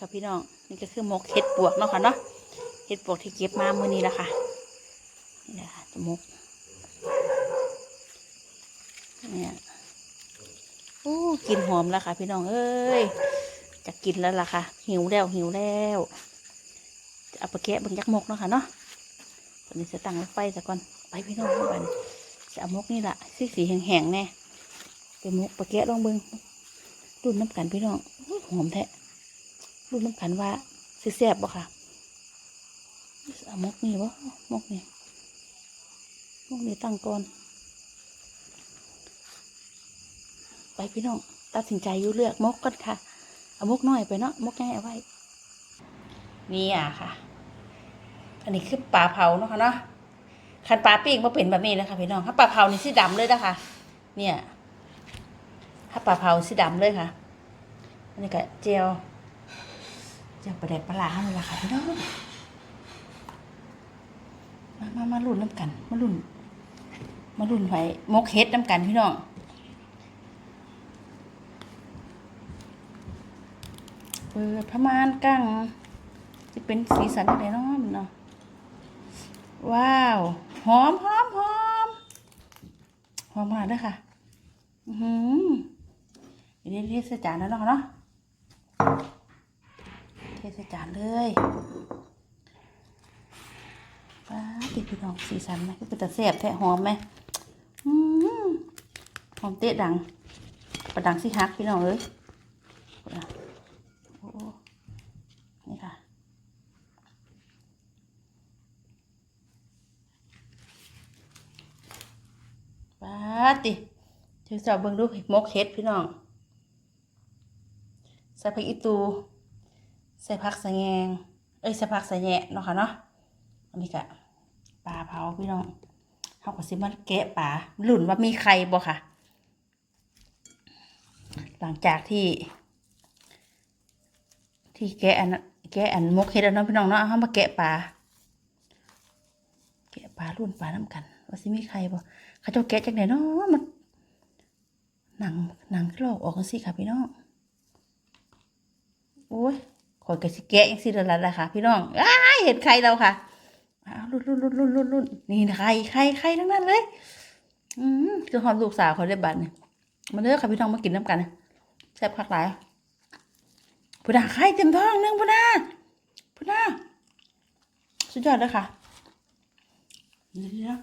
ค่ะพี่น้องนี่ก็คือมกเห็ดปวกเนาะค่ะเนาะเห็ดปวกที่เก็บมาเมื่อนี้ละค่ะนี่แหละค่ะจะมกเนี่ยโอ้กลินหอมแล้วค่ะ พี่น้องเอ้ยจะกินแล้วล่ะค่ะ หิวแล้วหิวแล้วจะเอาไปแกะเบิ่งยักษ์มกเนาะค่ะเนาะตอนนี้จะตั้งรถไฟซะก่อนไปพี่น้องเข้าไปจะเอามกนี่แหละสีสีแห้งๆแน่ไปมกไปแกะลองเบิ่งรุ่นน้ำกันพี่น้องหอมแท้ รู้น้ำกันว่าสิแซ่บบ่ค่ะเอามกนี่บ่มกนี่มกนี่ตั้งก่อนไปพี่น้องตัดสินใจอยู่เลือกมกก่อนค่ะ เอามกน้อยไปเนาะมกใหญ่เอาไว้ นี่อะค่ะ อันนี้คือปลาเผาเนาะค่ะเนาะคันปลาปิ้งมาเป็นแบบนี้นะคะพี่น้องถ้าปลาเผานี่สีดำเลยนะคะ เนี่ยถ้าปลาเผาสีดำเลยค่ะ อันนี้ก็เจียว จะประเด็ดปลาร้าเลยล่ะค่ะพี่น้องมามามาลุ่นน้ำกัน มาลุ่น มาลุ่นไว้มกเฮ็ดน้ำกันพี่น้องเปิดประมาณกลางจะเป็นสีสันอะไรนาะมันเนาะว้าวหอมหอมหอมหอมมากเลยค่ะ อือหือเดี๋ยวนี้ใส่จานแล้วเนาะค่ะเนาะ ใส่จานเลยป้าติดพี่น้องสีสันไหมก็เป็นตะแซ่บแท้หอมไหมหอมเตะดังประดังสิฮักพี่น้องเอ้ยนี่ค่ะป้าติเดี๋ยวจะเอาเบิ่งดูมกเฮ็ดพี่น้องใส่ผักอีตู ใส่ผักสะแงง เอ้ยใส่ผักสะแยะเนาะค่ะเนาะอันนี้ก็ปลาเผาพี่น้องเขาก็สิมันแกะปลาหลุ่นว่ามีใครบ่ค่ะ หลังจากที่ ที่แกะอันนั้นแกะอันมกเห็ดแล้วเนาะพี่น้องเนาะเขามาแกะปลาแกะปลาลุ่นปลาน้ำกัน ว่าสิมีใครบ่เขาเจ้าแกะจากไหนเนาะมันหนังหนังลอกออกกันสิค่ะพี่น้องโอ้ย ข่อยก็สิแกะยังสิละละละค่ะ พี่น้องอ้าเห็นใครเราค่ะรุ่นรุ่นรุ่นรุ่นรุ่นรุ่นนี่ใครใครใครทั้งนั้นเลย อืมคือความลูกสาวเขาได้บัตรเนี่ยมาเด้อค่ะพี่น้องมากินน้ำกันแซ่บคักหลายพุดาไข่เต็มท้องนึงพุดาพุดาสุดยอดเลยค่ะเดี๋ยวนะ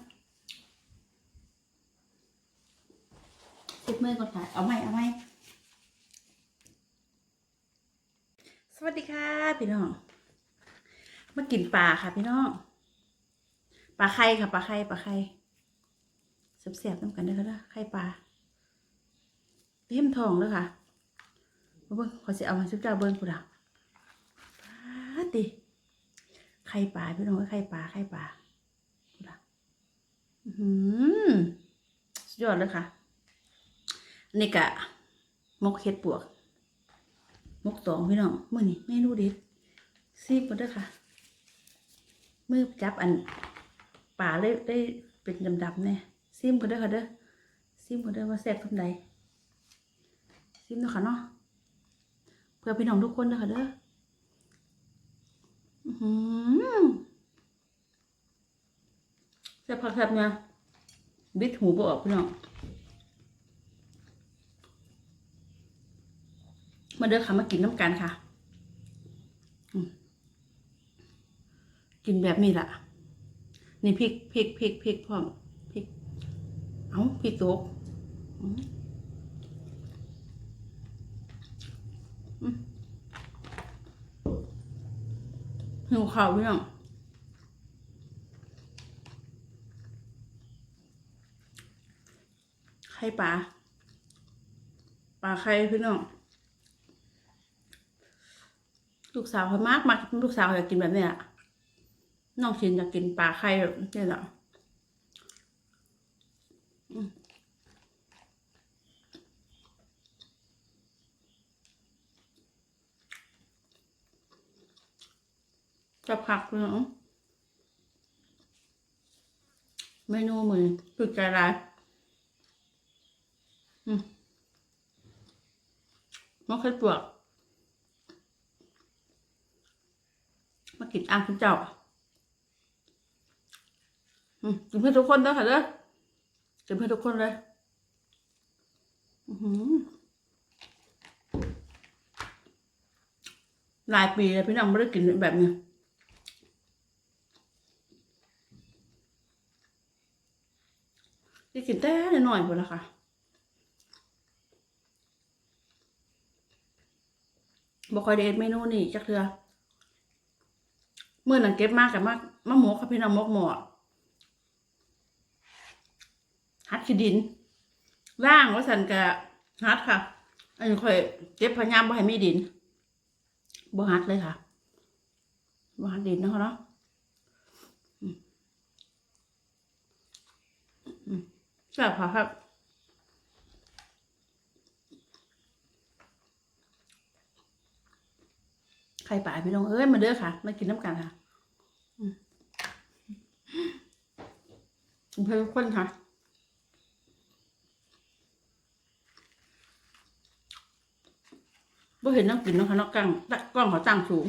สิบมือก่อนค่ะเอาไหมเอาไหม วัสดีค่ะ พี่น้อง มากินปลาค่ะ พี่น้อง ปลาไข่ค่ะปลาไข่ปลาไข่เสียบๆน้ำกันเด้อค่ะเด้ไข่ปลาเต็มทองเลยค่ะเบิ้งขอเสิเอามาชุบเจ้าเบิ้งกูดักปลาติไข่ปลาพี่น้องไข่ปลาไข่ปลากูดักอื้อหือสุดยอดเลยค่ะนี่กะมกเห็ดปวก มกสองพี่น้องมือนี้เมนูเด็ดซีบกันด้วยค่ะมือจับอันป่าเลยได้เป็นดำๆเนี่ยซิมกันด้วยค่ะเด้อซิมกันด้วยว่าแซ่บทุนใดซิมเนาะค่ะเนาะเพื่อพี่น้องทุกคนเด้อค่ะเด้ออือแซ่บผักแซ่บเนี่ยบิดหูบ่ออกพี่น้อง มาเด้อค่ะมากินน้ำกันค่ะ กินแบบนี้ล่ะ นี่พริกพริกพริกพริกพร้อมพริก เอาพริกตกหิวข้าวพี่น้องไข่ปลาปลาไข่พี่น้อง ลูกสาวเขามากมากลูกสาวอยากกินแบบเนี้ยน้องชินอยากกินปลาไข่แบบนี้แหละจะผักเนาะเมนูเหมือสุดใจร้ายอืมมะเขือเปลือก มา กินอ่างคุณเจ้าอืมกินเพื่อทุกคนเด้อค่ะเด้อกินเพื่อทุกคนเลยหือหลายปีแล้วพี่น้องไม่ได้กินแบบนี้ที่กินแต่หน่อยๆหมดแล้วค่ะบอกคอยเดทเมนูนี่จักเทือ เมื่อนังเก็บมากกับมากมะหมกค่ะพี่น้องมกหมอฮัดขี้ดินล่างว่าสันกะฮัดค่ะ อันนี้ค่อยเก็บพยายามบ่ให้มีดินบ่ฮัดเลยค่ะบ่ฮัดดินเนาะเนาะอืมอืมแซ่บค่ะครับ ไข่ป่าพี่น้องเอ้ยมาเด้อค่ะ มากินน้ำกันค่ะเพื่อนคนค่ะบ่เห็นน้ำกินเนาะค่ะนอกกล้องตักกล้องเขาตั้งสูง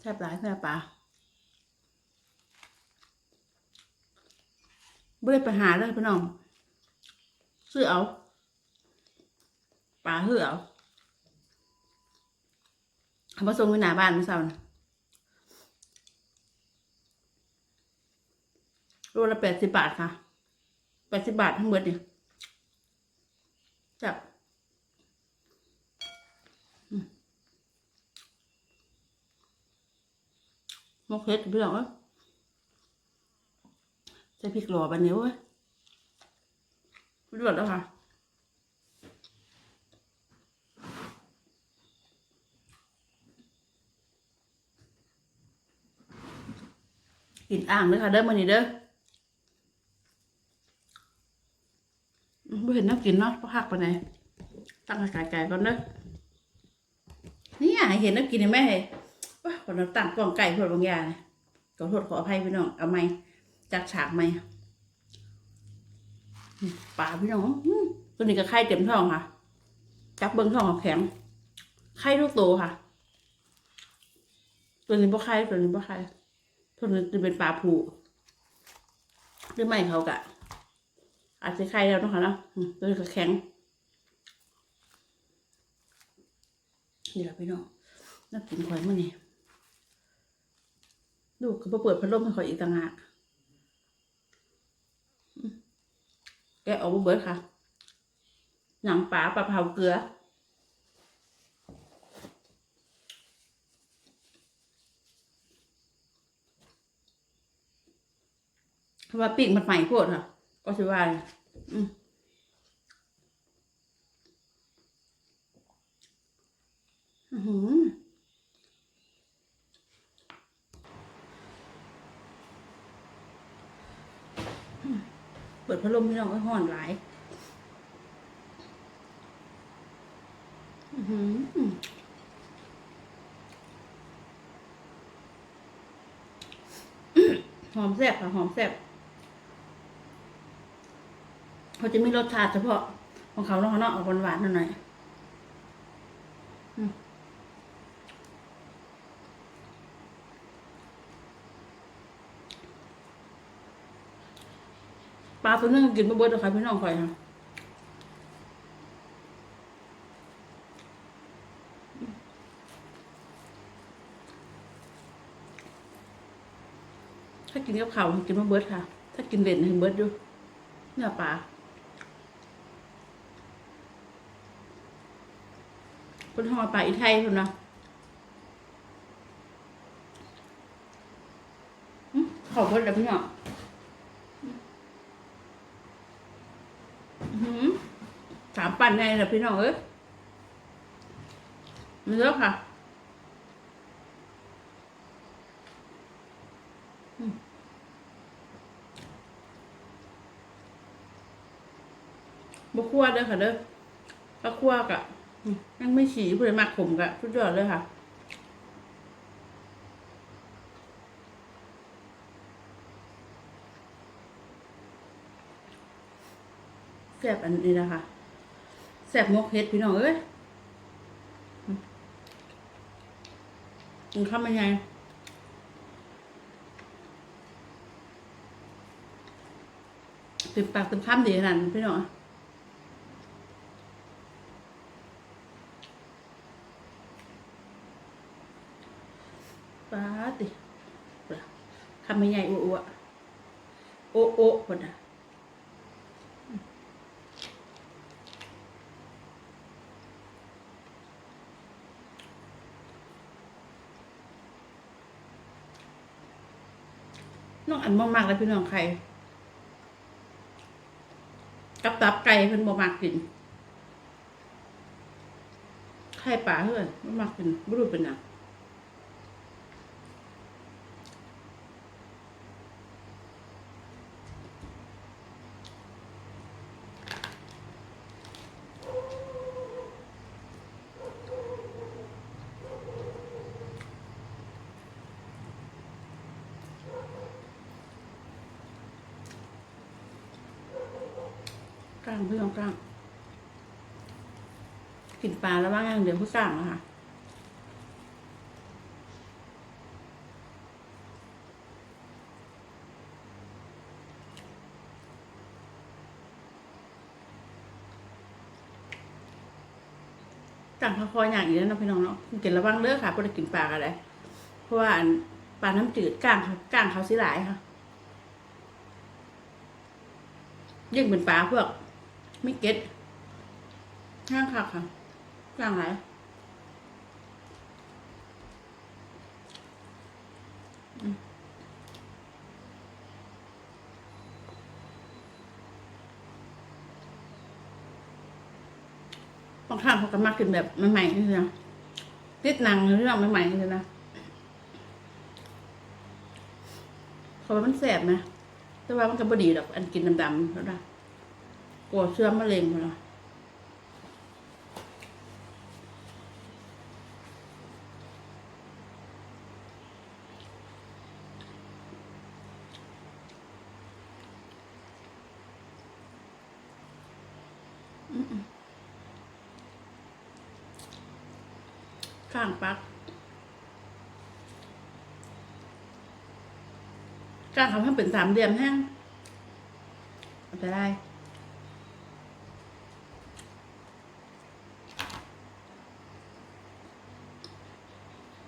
แซ่บหลายแซ่บป่าบ่ได้ไปหาเลยพี่น้องซื้อเอา ปลาเหือเอาเอามาส่งว้หน้าบ้านเมื่อเช้านะโลละแปดสิบบาทค่ะแปดสิบบาททั้งหมดเนี่ยจับมกเฮ็ดเรื่องเอ้ยใส่พริกหล่อบันนี้เว้ยเดือดแล้วค่ะ กินอ่างเลยค่ะเด้อมันนี่เด้อไม่เห็นน้ำกินเนาะเพักหักไปไหนตั้งไก่ไก่ก่อนเด้อนี่ยเห็นน้ำกินเห็นไหมเฮ้ยว้าคนเราตั้งกล่องไก่เพื่อบางอย่างขอโทษขออภัยพี่น้องเอาไม่จากฉากไม่ป่าพี่น้องตัวนี้ก็ไข่เต็มท้องค่ะจับเบิ้งท้องแข็งไข่ลูกโตค่ะ ตัวนี้บ่ไข่ตัวนี้บ่ไข่ ตัวนี้จะเป็นปลาผูหรือไม่เขากะ อาจจะไข่แล้วนะคะเนาะตัวนี้ก็แข็งนี่แหละพี่น้องน่ากินควายมื่อนี่ดูก็มาเปิดพัดลมให้ข่อยอีกต่างหากแกออกมาเบิดค่ะหนังปลาปลาเผาเกลือ เพราะว่าปีกมันใหม่โพดค่ะ ก็สิว่าอืมอื้อหือเปิดพัดลมพี่น้องก็ห่อนหลายอือหือหอมแซ่บค่ะหอมแซ่บ เขาจะมีรสชาติเฉพาะของเขาเนาะเนาะออกหวานๆหน่อยปลาตัวนึงกินบ่เบิดหรอกค่ะพี่น้องข่อยค่ะถ้ากินกับข้าวกินบ่เบิดค่ะ ถ้ากินเด่นให้เบิดอยู่เนื้อปลา คนห่อปลาอีไทยคนนะหอขอบคุณแล้วพี่น้ออื้อหือสามปั่นไงล่ะพี่น้องเอ้ยมันเยอะค่ะอืมบคั่วเด้อค่ะเด้อถ้าคั่วกะ นั่งไม่ฉี่ผู้ใดมากขมกะสุดยอดเลยค่ะแสบอันนี้นะคะแสบมกเฮ็ดพี่น้องเอ้ยกินข้าวมันไงติดปากติดพามดีขนาดพี่น้องำมันใหญ่อ้วๆโอะโอะคนอะน้องอันบ่มากเลยพี่น้องไข่กับตับไก่เพิ่นบ่มากกินไข่ปลาเพิ่นบ่มากกินบ่รู้เป็นหยัง กลางพี่น้องกลางกินปลาแล้วว่างอย่างเดียวพื่อกลางนะคะกลางพอคออย่างอีกแล้วนะพี่น้องเนาะกินระวังเด้อค่ะเพราะได้กินปลาอะไรเพราะว่าปลาน้ำจืดกลางเขากลางเขาสิหลายค่ะยิ่งเป็นปลาพวก ไม่เก็ตห้างค่ะค่ะกลางไหนบางครั้งเขาก็มากินแบบใหม่ๆนี่นะติดหนังเรื่องใหม่ๆนี่นะเขาว่ามันแสบนะ แต่ว่ามันก็บดีดอก อันกินดำๆแล้วนะ กลัวเชื้อมะเร็งมาละข้างปักก้างทำให้เป็นสามเหลี่ยมแห้งเอาไปได้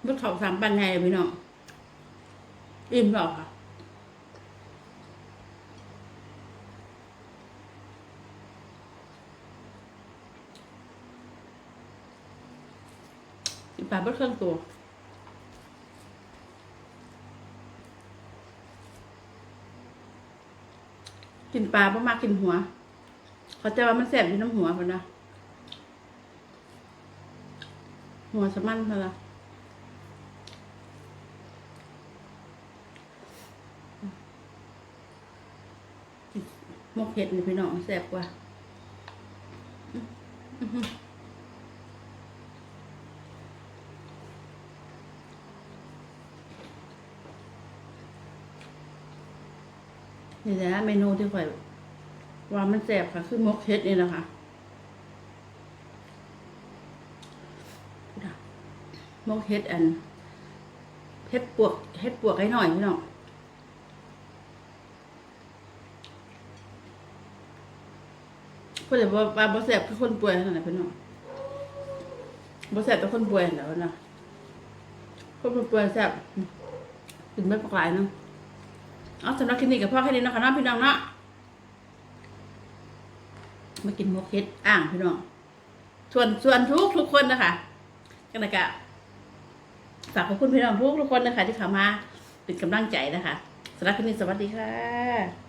บนเขาสามปันไงพี่น้องอิ่มหรอค่ะกินปลาเบิดเครื่องตัวกินปลาบ่มากกินหัว เขาจะว่ามันแสบอยู่น้ำหัวพอนะหัวสะมันพอละมก เห็ดนี่พี่น้องแสบกว่านี่แหละเมนูที่ข่อยว่ามันแสบค่ะ คือมกเห็ดนี่แหละค่ะมกเห็ดอันเห็ดปวกเห็ดปวกให้หน่อยพี่น้อง คนจะว่าว่าบ่แสบคือคนป่วยนั่นแหละพี่น้องบ่แสบแต่คนป่วยแล้วนะคนป่วยแสบกินไม่ปลายเนาะเอาสำหรับคลิปนี้กับพ่อแค่นี้นะคะน้องพี่น้องเนาะมากินมกเห็ดอ่างพี่น้องส่วนส่วนทุกทุกคนนะคะกันนะกะฝากขอบคุณพี่น้องทุกทุกคนนะคะที่เข้ามาเป็นกำลังใจนะคะสำหรับคลิปนี้สวัสดีค่ะ